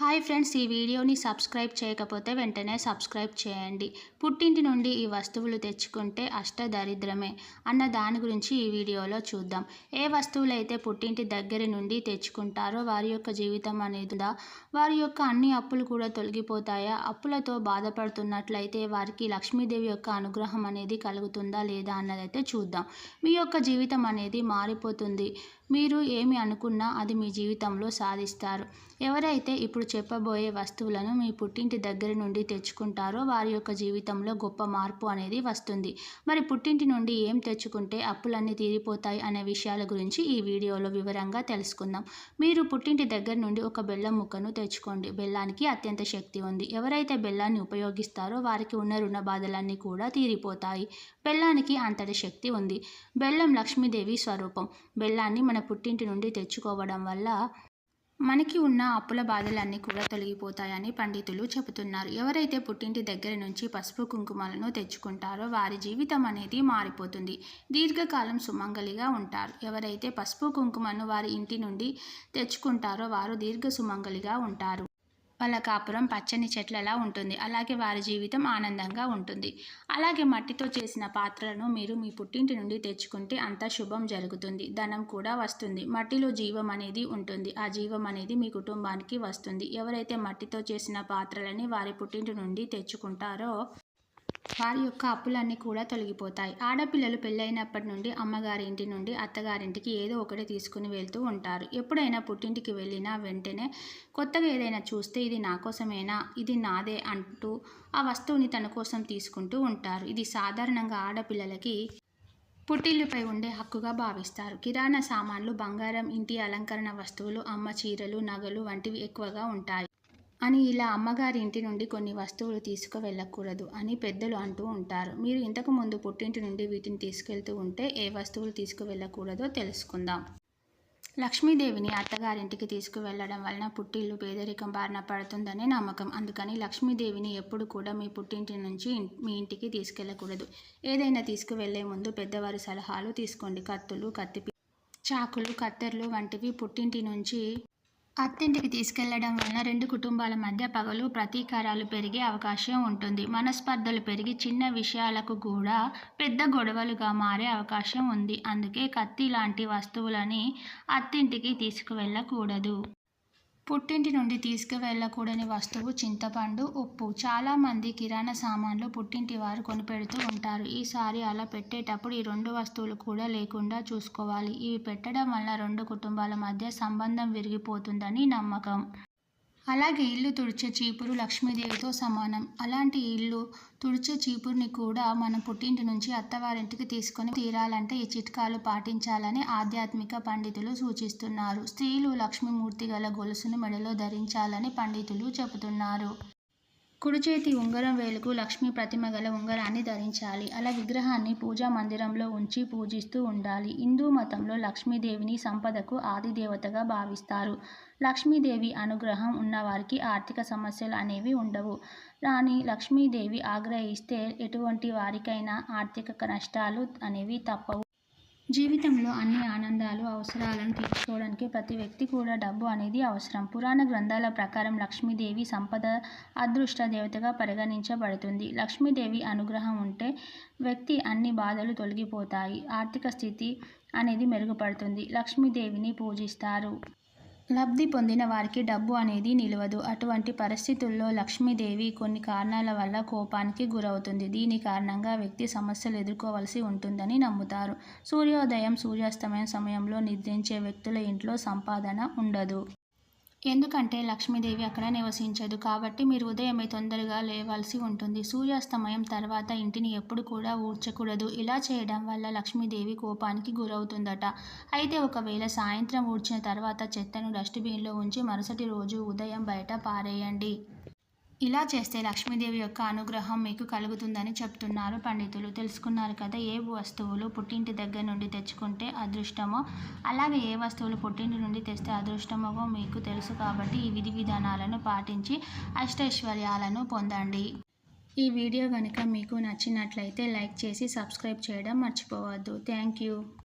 Hi friends ఈ వీడియోని subscribe చేయకపోతే వెంటనే సబ్స్క్రైబ్ చేయండి. పుట్టింటి నుండి ఈ వస్తువులు తెచ్చుకుంటే అష్ట దరిద్రమే అన్న దాని గురించి ఈ వీడియోలో చూద్దాం. ఏ వస్తువులైతే పుట్టింటి దగ్గర నుండి తెచ్చుకుంటారో వారి యొక్క జీవితం అనేది వారి యొక్క అన్ని అప్పులు కూడా తొలగిపోతాయా? అప్పులతో బాధపడుతున్నట్లయితే వారికి లక్ష్మీదేవి యొక్క అనుగ్రహం అనేది కలుగుతుందా లేదా అన్నదైతే చూద్దాం. మీ యొక్క జీవితం అనేది మారిపోతుంది. మీరు ఏమి అనుకున్నా అది మీ జీవితంలో సాధిస్తారు. ఎవరైతే ఇప్పుడు చెప్పబోయే వస్తువులను మీ పుట్టింటి దగ్గర నుండి తెచ్చుకుంటారో వారి యొక్క జీవితంలో గొప్ప మార్పు అనేది వస్తుంది. మరి పుట్టింటి నుండి ఏం తెచ్చుకుంటే అప్పులన్నీ తీరిపోతాయి అనే విషయాల గురించి ఈ వీడియోలో వివరంగా తెలుసుకుందాం. మీరు పుట్టింటి దగ్గర నుండి ఒక బెల్లం ముక్కను తెచ్చుకోండి. బెల్లానికి అత్యంత శక్తి ఉంది. ఎవరైతే బెల్లాన్ని ఉపయోగిస్తారో వారికి ఉన్న రుణ బాధలన్నీ కూడా తీరిపోతాయి. బెల్లానికి అంతటి శక్తి ఉంది. బెల్లం లక్ష్మీదేవి స్వరూపం. బెల్లాన్ని మన పుట్టింటి నుండి తెచ్చుకోవడం వల్ల మనకి ఉన్న అప్పుల బాధలన్నీ కూడా తొలగిపోతాయని పండితులు చెబుతున్నారు. ఎవరైతే పుట్టింటి దగ్గర నుంచి పసుపు కుంకుమలను తెచ్చుకుంటారో వారి జీవితం అనేది మారిపోతుంది. దీర్ఘకాలం సుమంగలిగా ఉంటారు. ఎవరైతే పసుపు కుంకుమను వారి ఇంటి నుండి తెచ్చుకుంటారో వారు దీర్ఘ సుమంగలిగా ఉంటారు. వాళ్ళ కాపురం పచ్చని చెట్లలా ఉంటుంది. అలాగే వారి జీవితం ఆనందంగా ఉంటుంది. అలాగే మట్టితో చేసిన పాత్రలను మీరు మీ పుట్టింటి నుండి తెచ్చుకుంటే అంత శుభం జరుగుతుంది. ధనం కూడా వస్తుంది. మట్టిలో జీవం అనేది ఉంటుంది. ఆ జీవం అనేది మీ కుటుంబానికి వస్తుంది. ఎవరైతే మట్టితో చేసిన పాత్రలని వారి పుట్టింటి నుండి తెచ్చుకుంటారో వారి యొక్క అప్పులన్నీ కూడా తొలగిపోతాయి. ఆడపిల్లలు పెళ్ళైనప్పటి నుండి అమ్మగారి ఇంటి నుండి అత్తగారింటికి ఏదో ఒకటి తీసుకుని వెళ్తూ ఉంటారు. ఎప్పుడైనా పుట్టింటికి వెళ్ళినా వెంటనే కొత్తగా ఏదైనా చూస్తే ఇది నా కోసమేనా ఇది నాదే అంటూ ఆ వస్తువుని తన కోసం తీసుకుంటూ ఉంటారు. ఇది సాధారణంగా ఆడపిల్లలకి పుట్టిల్లుపై ఉండే హక్కుగా భావిస్తారు. కిరాణా సామాన్లు బంగారం ఇంటి అలంకరణ వస్తువులు అమ్మ చీరలు నగలు వంటివి ఎక్కువగా ఉంటాయి. అని ఇలా అమ్మగారి ఇంటి నుండి కొన్ని వస్తువులు తీసుకువెళ్ళకూడదు అని పెద్దలు అంటూ ఉంటారు. మీరు ఇంతకు ముందు పుట్టింటి నుండి వీటిని తీసుకెళ్తూ ఉంటే ఏ వస్తువులు తీసుకువెళ్ళకూడదో తెలుసుకుందాం. లక్ష్మీదేవిని అత్తగారింటికి తీసుకువెళ్ళడం వలన పుట్టిల్లు పేదరికం బారిన పడుతుందనే నమ్మకం. అందుకని లక్ష్మీదేవిని ఎప్పుడు కూడా మీ పుట్టింటి నుంచి మీ ఇంటికి తీసుకెళ్ళకూడదు. ఏదైనా తీసుకువెళ్ళే ముందు పెద్దవారి సలహాలు తీసుకోండి. కత్తులు కత్తి చాకులు కత్తెర్లు వంటివి పుట్టింటి నుంచి అత్తింటికి తీసుకెళ్ళడం వలన రెండు కుటుంబాల మధ్య పగలు ప్రతీకారాలు పెరిగే అవకాశం ఉంటుంది. మనస్పర్ధలు పెరిగి చిన్న విషయాలకు కూడా పెద్ద గొడవలుగా మారే అవకాశం ఉంది. అందుకే కత్తి లాంటి వస్తువులని అత్తింటికి తీసుకువెళ్ళకూడదు. పుట్టింటి నుండి తీసుకువెళ్ళకూడని వస్తువు చింతపండు ఉప్పు. చాలామంది కిరాణా సామాన్లు పుట్టింటి వారు కొనిపెడుతూ ఉంటారు. ఈసారి అలా పెట్టేటప్పుడు ఈ రెండు వస్తువులు కూడా లేకుండా చూసుకోవాలి. ఇవి పెట్టడం వల్ల రెండు కుటుంబాల మధ్య సంబంధం విరిగిపోతుందని నమ్మకం. అలాగే ఇల్లు తుడిచే చీపురు లక్ష్మీదేవితో సమానం. అలాంటి ఇల్లు తుడిచే చీపురుని కూడా మన పుట్టింటి నుంచి అత్తవారింటికి తీసుకొని తీరాలంటే ఈ చిట్కాలు పాటించాలని ఆధ్యాత్మిక పండితులు సూచిస్తున్నారు. స్త్రీలు లక్ష్మీమూర్తి గల గొలుసును మెడలో ధరించాలని పండితులు చెబుతున్నారు. కుడి చేతి ఉంగరం వేలుకు లక్ష్మీ ప్రతిమ గల ఉంగరాన్ని ధరించాలి. అలా విగ్రహాన్ని పూజా మందిరంలో ఉంచి పూజిస్తూ ఉండాలి. హిందూ మతంలో లక్ష్మీదేవిని సంపదకు ఆదిదేవతగా భావిస్తారు. లక్ష్మీదేవి అనుగ్రహం ఉన్నవారికి ఆర్థిక సమస్యలు అనేవి ఉండవు. రాణి లక్ష్మీదేవి ఆగ్రహిస్తే ఎటువంటి వారికైనా ఆర్థిక నష్టాలు అనేవి తప్పవు. జీవితంలో అన్ని ఆనందాలు అవసరాలను తీర్చుకోవడానికి ప్రతి వ్యక్తి కూడా డబ్బు అనేది అవసరం. పురాణ గ్రంథాల ప్రకారం లక్ష్మీదేవి సంపద అదృష్ట దేవతగా పరిగణించబడుతుంది. లక్ష్మీదేవి అనుగ్రహం ఉంటే వ్యక్తి అన్ని బాధలు తొలగిపోతాయి. ఆర్థిక స్థితి అనేది మెరుగుపడుతుంది. లక్ష్మీదేవిని పూజిస్తారు. లబ్ధి పొందిన వారికి డబ్బు అనేది నిలవదు. అటువంటి పరిస్థితుల్లో లక్ష్మీదేవి కొన్ని కారణాల వల్ల కోపానికి గురవుతుంది. దీని కారణంగా వ్యక్తి సమస్యలు ఎదుర్కోవలసి ఉంటుందని నమ్ముతారు. సూర్యోదయం సూర్యాస్తమయం సమయంలో నిద్రించే వ్యక్తుల ఇంట్లో సంపాదన ఉండదు. ఎందుకంటే లక్ష్మీదేవి అక్కడ నివసించదు కాబట్టి మీరు ఉదయమే తొందరగా లేవాల్సి ఉంటుంది. సూర్యాస్తమయం తర్వాత ఇంటిని ఎప్పుడు కూడా ఊడ్చకూడదు. ఇలా చేయడం వల్ల లక్ష్మీదేవి కోపానికి గురవుతుందట. అయితే ఒకవేళ సాయంత్రం ఊడ్చిన తర్వాత చెత్తను డస్ట్బిన్లో ఉంచి మరుసటి రోజు ఉదయం బయట పారేయండి. ఇలా చేస్తే లక్ష్మీదేవి యొక్క అనుగ్రహం మీకు కలుగుతుందని చెప్తున్నారు పండితులు. తెలుసుకున్నారు కదా ఏ వస్తువులు పుట్టింటి దగ్గర నుండి తెచ్చుకుంటే అదృష్టమో అలాగే ఏ వస్తువులు పుట్టింటి నుండి తెస్తే అదృష్టమో మీకు తెలుసు కాబట్టి ఈ విధి విధానాలను పాటించి అష్టైశ్వర్యాలను పొందండి. ఈ వీడియో కనుక మీకు నచ్చినట్లయితే లైక్ చేసి సబ్స్క్రైబ్ చేయడం మర్చిపోవద్దు. Thank you.